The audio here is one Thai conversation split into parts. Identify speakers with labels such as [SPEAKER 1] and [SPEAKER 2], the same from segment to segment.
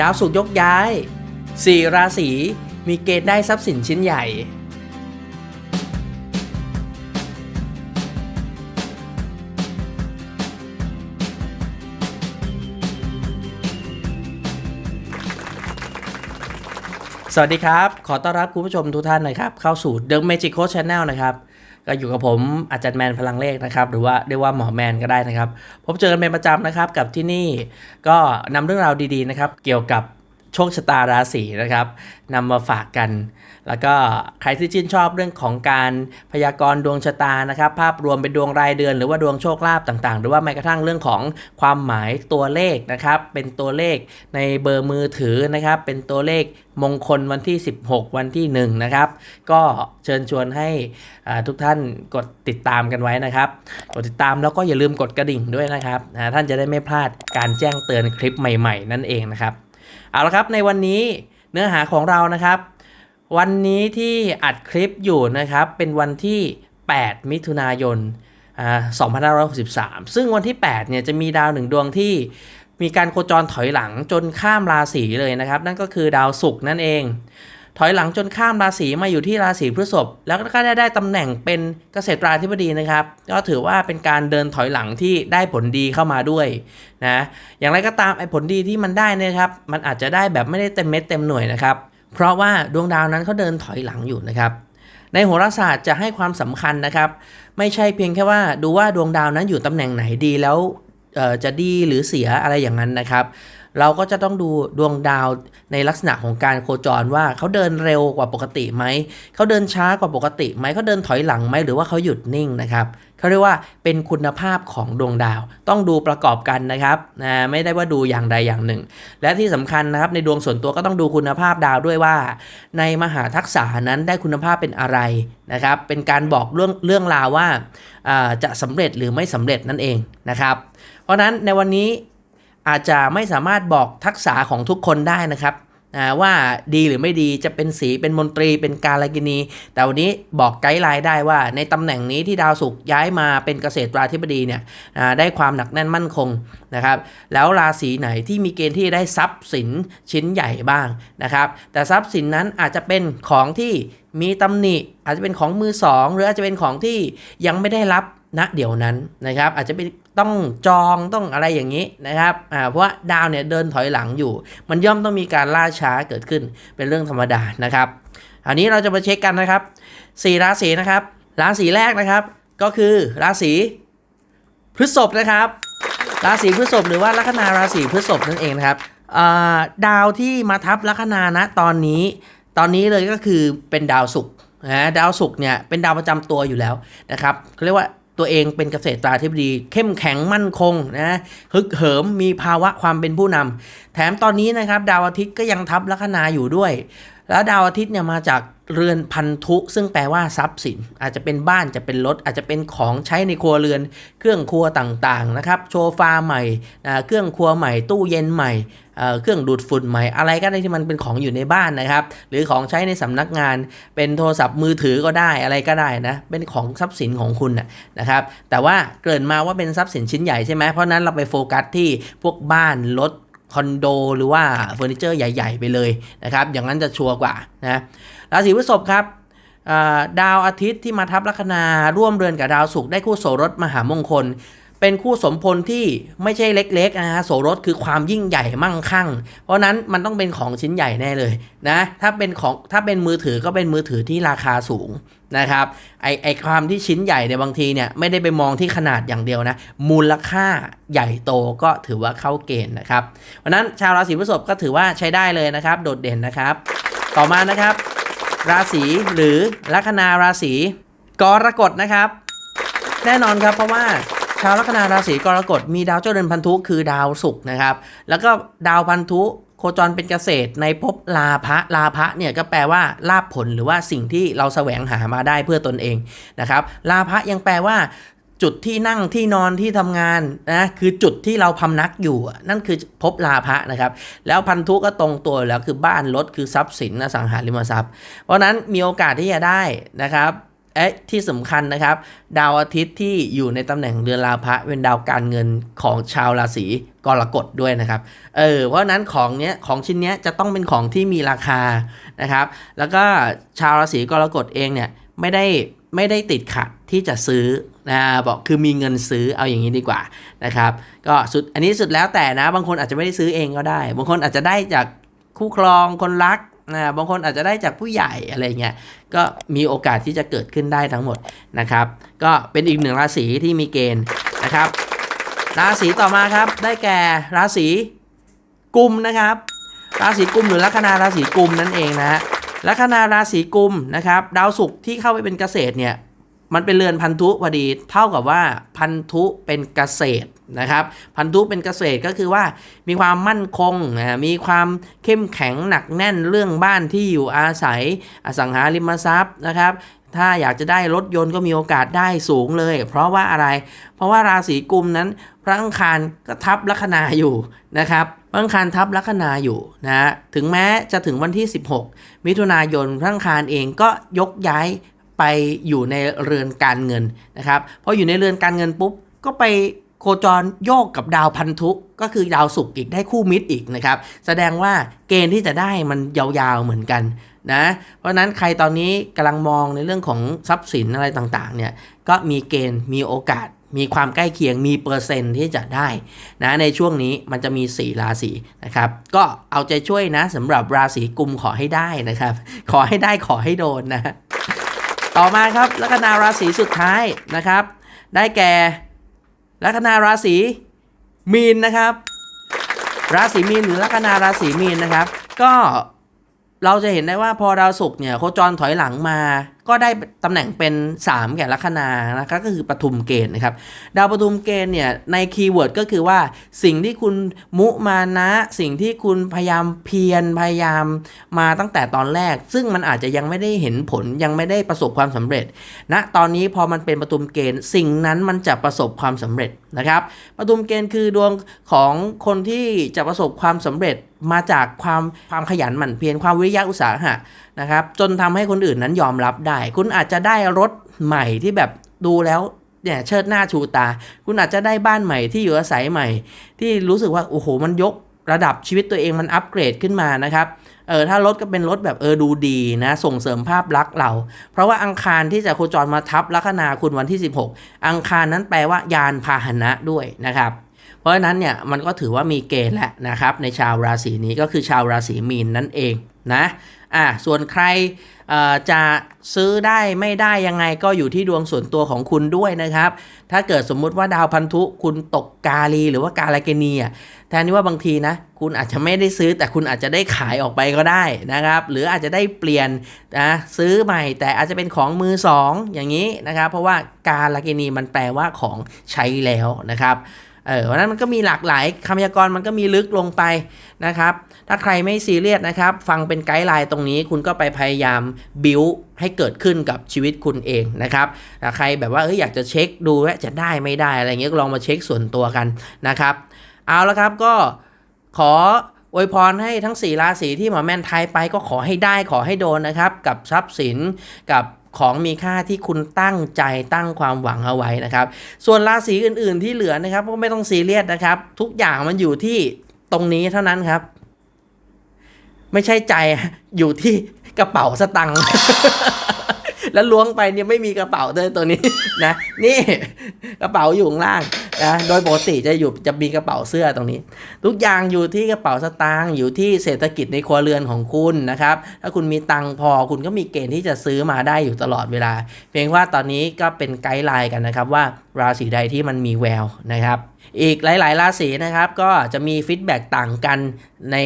[SPEAKER 1] ดาวศุกยกย้ายสี่ราศีมีเกณฑ์ได้ทรัพย์สินชิ้นใหญ่ สวัสดีครับ ขอต้อนรับคุณผู้ชมทุกท่านนะครับ เข้าสู่ The Magic Coach Channel นะครับ ก็อยู่กับผมอาจารย์แมนพลังเลขนะครับ หรือว่าเรียกว่าหมอแมนก็ได้นะครับ พบเจอกันเป็นประจำนะครับกับที่นี่ก็นำเรื่องราวดีๆนะครับ เกี่ยวกับ ชคชะตาราศีนะครับนำมาฝากกัน แล้วก็ใครที่ชื่นชอบเรื่องของการพยากรณ์ดวงชะตานะครับ ภาพรวมเป็นดวงรายเดือน หรือว่าดวงโชคลาภต่างๆ หรือว่าแม้กระทั่งเรื่องของความหมายตัวเลขนะครับ เป็นตัวเลขในเบอร์มือถือนะครับ เป็นตัวเลขมงคลวันที่ 16 วันที่ 1 นะครับ ก็เชิญชวนให้ทุกท่านกดติดตามกันไว้นะครับ กดติดตามแล้วก็อย่าลืมกดกระดิ่งด้วยนะครับ ท่านจะได้ไม่พลาดการแจ้งเตือนคลิปใหม่ ๆ นั่นเองนะครับ เอาละครับในวันนี้เนื้อหาของเรานะครับ วันนี้ที่อัดคลิปอยู่นะครับเป็นวันที่ 8 มิถุนายน2563 ซึ่งวันที่ 8 เนี่ยจะมีดาวหนึ่งดวงที่มีการโคจรถอยหลังจนข้ามราศีเลยนะครับ นั่นก็คือดาวศุกร์นั่นเอง ถอยหลังจนข้ามราศีมาอยู่ที่ราศีพฤษภแล้วก็ได้ได้ตำแหน่งเป็นเกษตราธิบดีนะครับ ก็ถือว่าเป็นการเดินถอยหลังที่ได้ผลดีเข้ามาด้วยนะอย่างไรก็ตามไอ้ผลดีที่มันได้นยครับ มันอาจจะได้แบบไม่ได้เต็มเม็ดเต็มหน่วยนะครับ เพราะว่าดวงดาวนั้นเขาเดินถอยหลังอยู่นะครับ ในโหราศาสตร์จะให้ความสำคัญนะครับ ไม่ใช่เพียงแค่ว่าดูว่าดวงดาวนั้นอยู่ตำแหน่งไหนดีแล้วจะดีหรือเสียอะไรอย่างนั้นนะครับ เราก็จะต้องดูดวงดาวในลักษณะของการโคจรว่าเขาเดินเร็วกว่าปกติไหม เขาเดินช้ากว่าปกติไหม เขาเดินถอยหลังไหม หรือว่าเขาหยุดนิ่งนะครับเขาเรียกว่าเป็นคุณภาพของดวงดาว ต้องดูประกอบกันนะครับนะไม่ได้ว่าดูอย่างใดอย่างหนึ่ง และที่สำคัญนะครับในดวงส่วนตัวก็ต้องดูคุณภาพดาวด้วยว่า ในมหาทักษะนั้นได้คุณภาพเป็นอะไรนะครับ เป็นการบอกเรื่องเรื่องราวว่าจะสำเร็จหรือไม่สำเร็จนั่นเองนะครับ เพราะฉะนั้นในวันนี้ อาจจะไม่สามารถบอกทักษะของทุกคนได้นะครับว่าดีหรือไม่ดีจะเป็นสีเป็นมนตรีเป็นการลกินี แต่วันนี้บอกไกด์ไลน์ได้ว่าในตำแหน่งนี้ที่ดาวศุกร์ย้ายมาเป็นเกษตราธิบดีเนี่ยได้ความหนักแน่นมั่นคงนะครับแล้วราศีไหนที่มีเกณฑ์ที่ได้ทรัพย์สินชิ้นใหญ่บ้างนะครับแต่ทรัพย์สินนั้นอาจจะเป็นของที่มีตำหนิ อาจจะเป็นของมือสองหรืออาจจะเป็นของที่ยังไม่ได้รับ ณเดี๋ยวนั้นนะครับอาจจะเป็นต้องจองต้องอะไรอย่างนี้นะครับอ่าเพราะว่าดาวเนี่ยเดินถอยหลังอยู่ มันย่อมต้องมีการล่าช้าเกิดขึ้นเป็นเรื่องธรรมดานะครับอันนี้เราจะมาเช็คกันนะครับสี่ราศีนะครับราศีแรกนะครับ ก็คือราศีพฤษภนะครับ ราศีพฤษภหรือว่าลัคนาราศีพฤษภนั่นเองนะครับดาวที่มาทับลัคนานะตอนนี้ ตอนนี้เลยก็คือเป็นดาวศุกร์นะดาวศุกร์เนี่ยเป็นดาวประจำตัวอยู่แล้วนะครับเขาเรียกว่า ตัวเองเป็นเกษตราธิบดี เข้มแข็งมั่นคงนะฮึกเหิมมีภาวะความเป็นผู้นำแถมตอนนี้นะครับ ดาวอาทิตย์ก็ยังทับลัคนาอยู่ด้วย แล้วดาวอาทิตย์เนี่ยมาจาก เรือนพันธุซึ่งแปลว่าทรัพย์สิน อาจจะเป็นบ้านจะเป็นรถอาจจะเป็นของใช้ในครัวเรือน เครื่องครัวต่างๆนะครับโชฟาใหม่เครื่องครัวใหม่ ตู้เย็นใหม่เครื่องดูดฝุ่นใหม่อะไรก็ได้ที่มันเป็นของอยู่ในบ้านนะครับ หรือของใช้ในสำนักงาน เป็นโทรศัพท์มือถือก็ได้อะไรก็ได้นะเป็นของทรัพย์สินของคุณนะครับ แต่ว่าเกริ่นมาว่าเป็นทรัพย์สินชิ้นใหญ่ใช่ไหมเพราะนั้นเราไปโฟกัสที่พวกบ้านรถ คอนโดหรือว่าเฟอร์นิเจอร์ใหญ่ ๆ ไปเลยนะครับ อย่างนั้นจะชัวร์กว่านะราศีพฤษภครับดาวอาทิตย์ที่มาทับลัคนาร่วมเรือนกับดาวศุกร์ได้คู่โสรสมหามงคล เป็นคู่สมพลที่ไม่ใช่เล็กๆนะฮะโสรสคือความยิ่งใหญ่มั่งคั่ง เพราะนั้นมันต้องเป็นของชิ้นใหญ่แน่เลยนะถ้าเป็นของถ้าเป็นมือถือก็เป็นมือถือที่ราคาสูงนะครับไอไอความที่ชิ้นใหญ่เนี่ยบางทีเนี่ยไม่ได้ไปมองที่ขนาดอย่างเดียวนะมูลค่าใหญ่โตก็ถือว่าเข้าเกณฑ์นะครับเพราะนั้นชาวราศีพฤษภก็ถือว่าใช้ได้เลยนะครับ โดดเด่นนะครับ ต่อมานะครับ ราศีหรือลัคนาราศีกรกฎนะครับ แน่นอนครับเพราะว่า ชาวลัคนาราศีกรกฎมีดาวเจ้าเรือนพันธุคือดาวศุกร์นะครับ แล้วก็ดาวพันธุโคจรเป็นเกษตรในภพลาภะลาภะเนี่ยก็แปลว่าลาภผลหรือว่าสิ่งที่เราแสวงหามาได้เพื่อตนเองนะครับ ลาภะยังแปลว่าจุดที่นั่งที่นอนที่ทำงานนะคือจุดที่เราพำนักอยู่นั่นคือภพลาภะนะครับ แล้วพันธุก็ตรงตัวแล้วคือบ้านรถคือทรัพย์สินอสังหาริมทรัพย์ เพราะนั้นมีโอกาสที่จะได้นะครับ เอ๊ะที่สำคัญนะครับ ดาวอาทิตย์ที่อยู่ในตำแหน่งเรือนลาภะเป็นดาวการเงินของชาวราศีกรกฎด้วยนะครับ เออ เพราะนั้นของเนี้ยของชิ้นเนี้ยจะต้องเป็นของที่มีราคานะครับ แล้วก็ชาวราศีกรกฎเองเนี่ยไม่ได้ไม่ได้ติดขัดที่จะซื้อนะบอกคือมีเงินซื้อเอาอย่างนี้ดีกว่านะครับ ก็สุดอันนี้สุดแล้วแต่นะ บางคนอาจจะไม่ได้ซื้อเองก็ได้ บางคนอาจจะได้จากคู่ครองคนรัก นะบางคนอาจจะได้จากผู้ใหญ่อะไรเงี้ยก็มีโอกาสที่จะเกิดขึ้นได้ทั้งหมดนะครับ ก็เป็นอีกหนึ่งราศีที่มีเกณฑ์นะครับ ราศีต่อมาครับ ได้แก่ราศีกุมนะครับ ราศีกุมหรือลัคนาราศีกุมนั่นเองนะฮะลัคนาราศีกุมนะครับ ดาวศุกร์ที่เข้าไปเป็นเกษตรเนี่ย มันเป็นเรือนพันธุพอดี เท่ากับว่าพันธุเป็นเกษตรนะครับ พันธุเป็นเกษตรก็คือว่ามีความมั่นคงนะมีความเข้มแข็งหนักแน่นเรื่องบ้านที่อยู่อาศัยอสังหาริมทรัพย์นะครับ ถ้าอยากจะได้รถยนต์ก็มีโอกาสได้สูงเลย เพราะว่าอะไร เพราะว่าราศีกุมนั้น พระอังคารก็ทับลัคนาอยู่นะครับพระอังคารทับลัคนาอยู่นะถึงแม้จะถึงวันที่ 16 มิถุนายนพระอังคารเองก็ยกย้าย ไปอยู่ในเรือนการเงินนะครับพออยู่ในเรือนการเงินปุ๊บก็ไปโคจรโยกกับดาวพันธุก็คือดาวศุกร์อีกได้คู่มิตรอีกนะครับ แสดงว่าเกณฑ์ที่จะได้มันยาวๆเหมือนกันนะเพราะนั้นใครตอนนี้กำลังมองในเรื่องของทรัพย์สินอะไรต่างๆเนี่ยก็มีเกณฑ์มีโอกาส มีความใกล้เคียงมีเปอร์เซ็นต์ที่จะได้นะในช่วงนี้มันจะมี 4 ราศีนะครับก็เอาใจช่วยนะสำหรับราศีกุมขอให้ได้นะครับ ขอให้ได้ขอให้โดนนะ ต่อมาครับลัคนาราศีสุดท้ายนะครับ ได้แก่ลัคนาราศีมีนนะครับ ราศีมีนหรือลัคนาราศีมีนนะครับ ก็เราจะเห็นได้ว่าพอดาวศุกร์เนี่ยโคจรถอยหลังมา ก็ได้ตำแหน่งเป็น 3 แก่ลัคนานะครับก็คือปทุมเกณฑ์นะครับ ดาวปทุมเกณฑ์เนี่ยในคีย์เวิร์ดก็คือว่าสิ่งที่คุณมุมานะ สิ่งที่คุณพยายามเพียรพยายามมาตั้งแต่ตอนแรก ซึ่งมันอาจจะยังไม่ได้เห็นผลยังไม่ได้ประสบความสำเร็จณนะตอนนี้พอมันเป็นปทุมเกณฑ์ สิ่งนั้นมันจะประสบความสำเร็จนะครับปทุมเกณฑ์คือดวงของคนที่จะประสบความสำเร็จมาจากความความขยันหมั่นเพียรความวิริยะอุตสาหะ นะครับ จนทำให้คนอื่นนั้นยอมรับได้ คุณอาจจะได้รถใหม่ที่แบบดูแล้วเนี่ยเชิดหน้าชูตา คุณอาจจะได้บ้านใหม่ที่อยู่อาศัยใหม่ ที่รู้สึกว่าโอ้โหมันยกระดับชีวิตตัวเองมันอัปเกรดขึ้นมานะครับเออถ้ารถก็เป็นรถแบบเออดูดีนะส่งเสริมภาพลักษณ์เรา เพราะว่าอังคารที่จะโคจรมาทับลัคนาคุณวันที่ 16 อังคารนั้นแปลว่ายานพาหนะด้วยนะครับ เพราะฉะนั้นเนี่ยมันก็ถือว่ามีเกณฑ์แหละนะครับในชาวราศีนี้ก็คือชาวราศีมีนนั่นเองนะ อะส่วนใครจะซื้อได้ไม่ได้ยังไงก็อยู่ที่ดวงส่วนตัวของคุณด้วยนะครับ ถ้าเกิดสมมุติว่าดาวพันธุคุณตกกาลีหรือว่ากาลาเกนีอะแทนที่ว่าบางทีนะ คุณอาจจะไม่ได้ซื้อแต่คุณอาจจะได้ขายออกไปก็ได้นะครับ หรืออาจจะได้เปลี่ยนนะซื้อใหม่แต่อาจจะเป็นของมือสองอย่างนี้นะครับ เพราะว่ากาลาเกนีมันแปลว่าของใช้แล้วนะครับ เออวันนั้นมันก็มีหลากหลายคำพยากรณ์มันก็มีลึกลงไปนะครับ ถ้าใครไม่ซีเรียสนะครับ ฟังเป็นไกด์ไลน์ตรงนี้คุณก็ไปพยายามบิวให้เกิดขึ้นกับชีวิตคุณเองนะครับถ้าใครแบบว่าเอออยากจะเช็คดูว่าจะได้ไม่ได้อะไรเงี้ยลองมาเช็คส่วนตัวกันนะครับ เอาละครับก็ขออวยพรให้ทั้ง 4 ราศีที่หมอแมนไทยไปก็ขอให้ได้ขอให้โดนนะครับ กับทรัพย์สินกับ ของมีค่าที่คุณตั้งใจตั้งความหวังเอาไว้นะครับ ส่วนราศีอื่น ๆ ที่เหลือนะครับก็ไม่ต้องซีเรียสนะครับ ทุกอย่างมันอยู่ที่ตรงนี้เท่านั้นครับ ไม่ใช่ใจอยู่ที่กระเป๋าสตังค์แล้วล้วงไปเนี่ยไม่มีกระเป๋าด้วยตัวนี้นะ นี่กระเป๋าอยู่ข้างล่าง นะโดยปกติจะอยู่จะมีกระเป๋าเสื้อตรงนี้ ทุกอย่างอยู่ที่กระเป๋าสตางค์อยู่ที่เศรษฐกิจในครัวเรือนของคุณนะครับ ถ้าคุณมีตังค์พอคุณก็มีเกณฑ์ที่จะซื้อมาได้อยู่ตลอดเวลา เพียงว่าตอนนี้ก็เป็นไกด์ไลน์กันนะครับว่า ราศีใดที่มันมีแววนะครับ อีกหลาย ๆ ราศีนะครับก็จะมีฟีดแบ็กต่างกันใน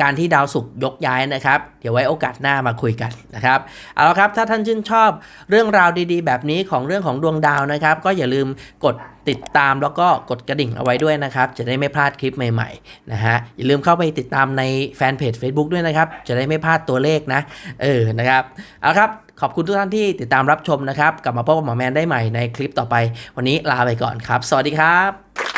[SPEAKER 1] การที่ดาวศุกร์ยกย้ายนะครับ เดี๋ยวไว้โอกาสหน้ามาคุยกันนะครับ เอาละครับถ้าท่านชื่นชอบเรื่องราวดีๆ แบบนี้ของเรื่องของดวงดาวนะครับ ก็อย่าลืมกดติดตามแล้วก็กดกระดิ่งเอาไว้ด้วยนะครับ จะได้ไม่พลาดคลิปใหม่ๆนะฮะอย่าลืมเข้าไปติดตามในแฟนเพจ Facebook ด้วยนะครับ จะได้ไม่พลาดตัวเลขนะเออนะครับเอาละครับ ขอบคุณทุกท่านที่ติดตามรับชมนะครับ กลับมาพบกับหมอแมนได้ใหม่ในคลิปต่อไป วันนี้ลาไปก่อนครับ สวัสดีครับ